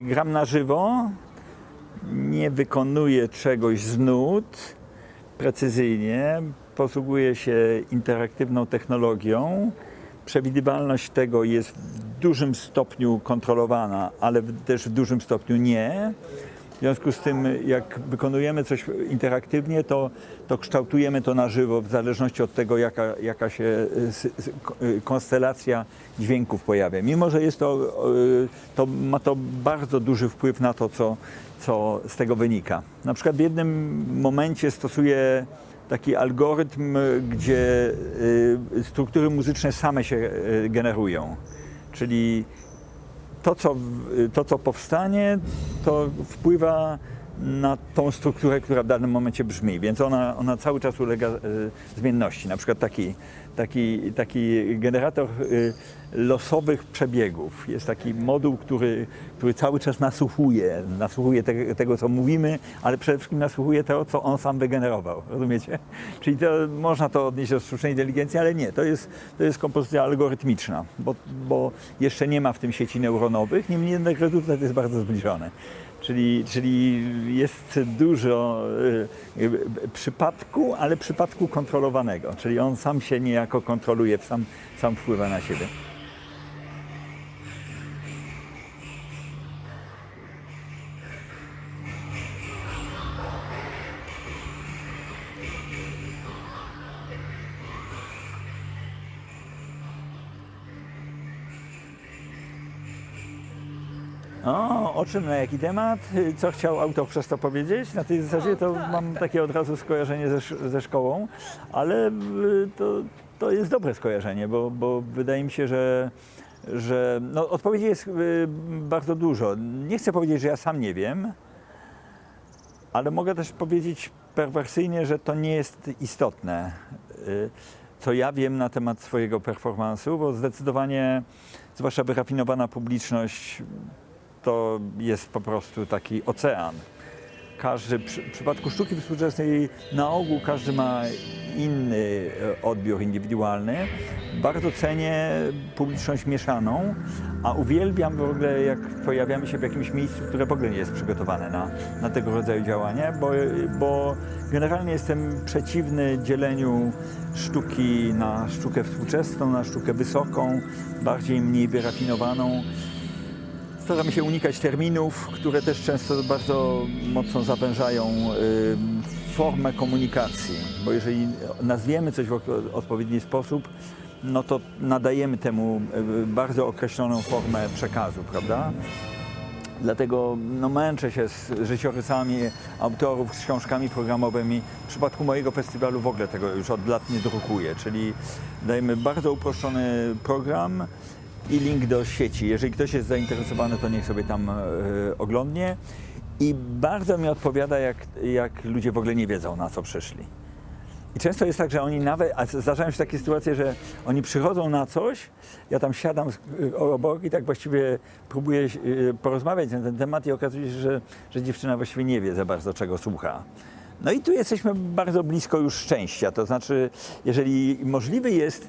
Gram na żywo, nie wykonuję czegoś z nut precyzyjnie, posługuję się interaktywną technologią. Przewidywalność tego jest w dużym stopniu kontrolowana, ale też w dużym stopniu nie. W związku z tym, jak wykonujemy coś interaktywnie, to, to kształtujemy to na żywo, w zależności od tego, jaka, jaka się y, konstelacja dźwięków pojawia. Mimo, że jest to, y, to ma to bardzo duży wpływ na to, co, co z tego wynika. Na przykład w jednym momencie stosuję taki algorytm, gdzie y, struktury muzyczne same się generują. Czyli to co, to, co powstanie, to wpływa na tą strukturę, która w danym momencie brzmi, więc ona, ona cały czas ulega e, zmienności. Na przykład taki, taki, taki generator e, losowych przebiegów. Jest taki moduł, który, który cały czas nasłuchuje, nasłuchuje te, tego, co mówimy, ale przede wszystkim nasłuchuje tego, co on sam wygenerował. Rozumiecie? Czyli to, można to odnieść do sztucznej inteligencji, ale nie, to jest, to jest kompozycja algorytmiczna, bo, bo jeszcze nie ma w tym sieci neuronowych, niemniej jednak rezultat jest bardzo zbliżony. Czyli, czyli jest dużo y, przypadku, ale przypadku kontrolowanego. Czyli on sam się niejako kontroluje, sam, sam wpływa na siebie. O, o czym, na jaki temat? Co chciał autor przez to powiedzieć? Na tej zasadzie to mam takie od razu skojarzenie ze, ze szkołą, ale y, to, to jest dobre skojarzenie, bo, bo wydaje mi się, że, że no, odpowiedzi jest y, bardzo dużo. Nie chcę powiedzieć, że ja sam nie wiem, ale mogę też powiedzieć perwersyjnie, że to nie jest istotne, y, co ja wiem na temat swojego performansu, bo zdecydowanie, zwłaszcza wyrafinowana publiczność, to jest po prostu taki ocean. Każdy, w przypadku sztuki współczesnej na ogół każdy ma inny e, odbiór indywidualny. Bardzo cenię publiczność mieszaną, a uwielbiam w ogóle jak pojawiamy się w jakimś miejscu, które w ogóle nie jest przygotowane na, na tego rodzaju działania, bo, bo generalnie jestem przeciwny dzieleniu sztuki na sztukę współczesną, na sztukę wysoką, bardziej mniej wyrafinowaną. Staramy się unikać terminów, które też często bardzo mocno zawężają y, formę komunikacji, bo jeżeli nazwiemy coś w od- odpowiedni sposób, no to nadajemy temu y, bardzo określoną formę przekazu, prawda? Dlatego no, męczę się z życiorysami autorów, z książkami programowymi. W przypadku mojego festiwalu w ogóle tego już od lat nie drukuję, czyli dajemy bardzo uproszczony program i link do sieci. Jeżeli ktoś jest zainteresowany, to niech sobie tam e, oglądnie. I bardzo mi odpowiada, jak, jak ludzie w ogóle nie wiedzą, na co przyszli. I często jest tak, że oni nawet, a zdarzają się takie sytuacje, że oni przychodzą na coś, ja tam siadam y, obok i tak właściwie próbuję y, porozmawiać na ten temat i okazuje się, że, że dziewczyna właściwie nie wie za bardzo, czego słucha. No i tu jesteśmy bardzo blisko już szczęścia, to znaczy, jeżeli możliwy jest,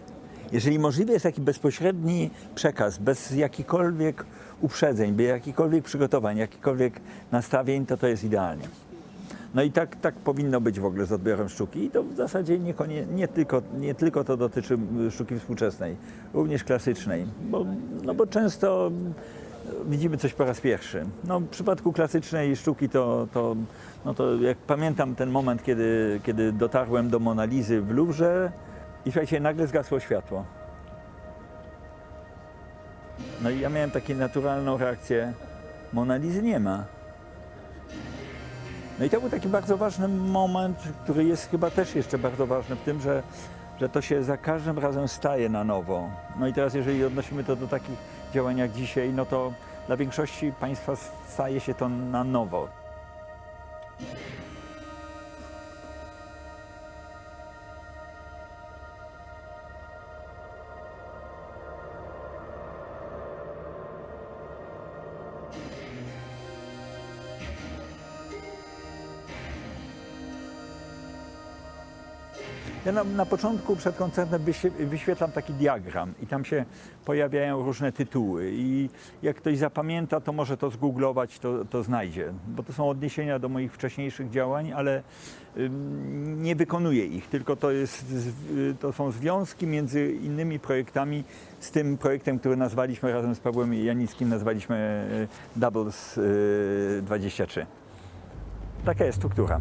jeżeli możliwy jest taki bezpośredni przekaz, bez jakichkolwiek uprzedzeń, bez jakichkolwiek przygotowań, jakichkolwiek nastawień, to to jest idealnie. No i tak, tak powinno być w ogóle z odbiorem sztuki i to w zasadzie niekonie, nie, tylko, nie tylko to dotyczy y, sztuki współczesnej, również klasycznej, bo, no bo często y, widzimy coś po raz pierwszy. No, w przypadku klasycznej sztuki to, to, no to jak pamiętam ten moment, kiedy, kiedy dotarłem do Monalizy w Lubrze i słuchajcie, nagle zgasło światło. No i ja miałem taką naturalną reakcję, Monalizy nie ma. No i to był taki bardzo ważny moment, który jest chyba też jeszcze bardzo ważny w tym, że, że to się za każdym razem staje na nowo. No i teraz jeżeli odnosimy to do takich działań jak dzisiaj, no to dla większości państwa staje się to na nowo. Ja na, na początku przed koncertem wyświe, wyświetlam taki diagram i tam się pojawiają różne tytuły i jak ktoś zapamięta, to może to zgooglować, to, to znajdzie, bo to są odniesienia do moich wcześniejszych działań, ale nie wykonuję ich, tylko to, jest, y, to są związki między innymi projektami z tym projektem, który nazwaliśmy razem z Pawłem Janickim, nazwaliśmy y, Doubles y, 23. Taka jest struktura.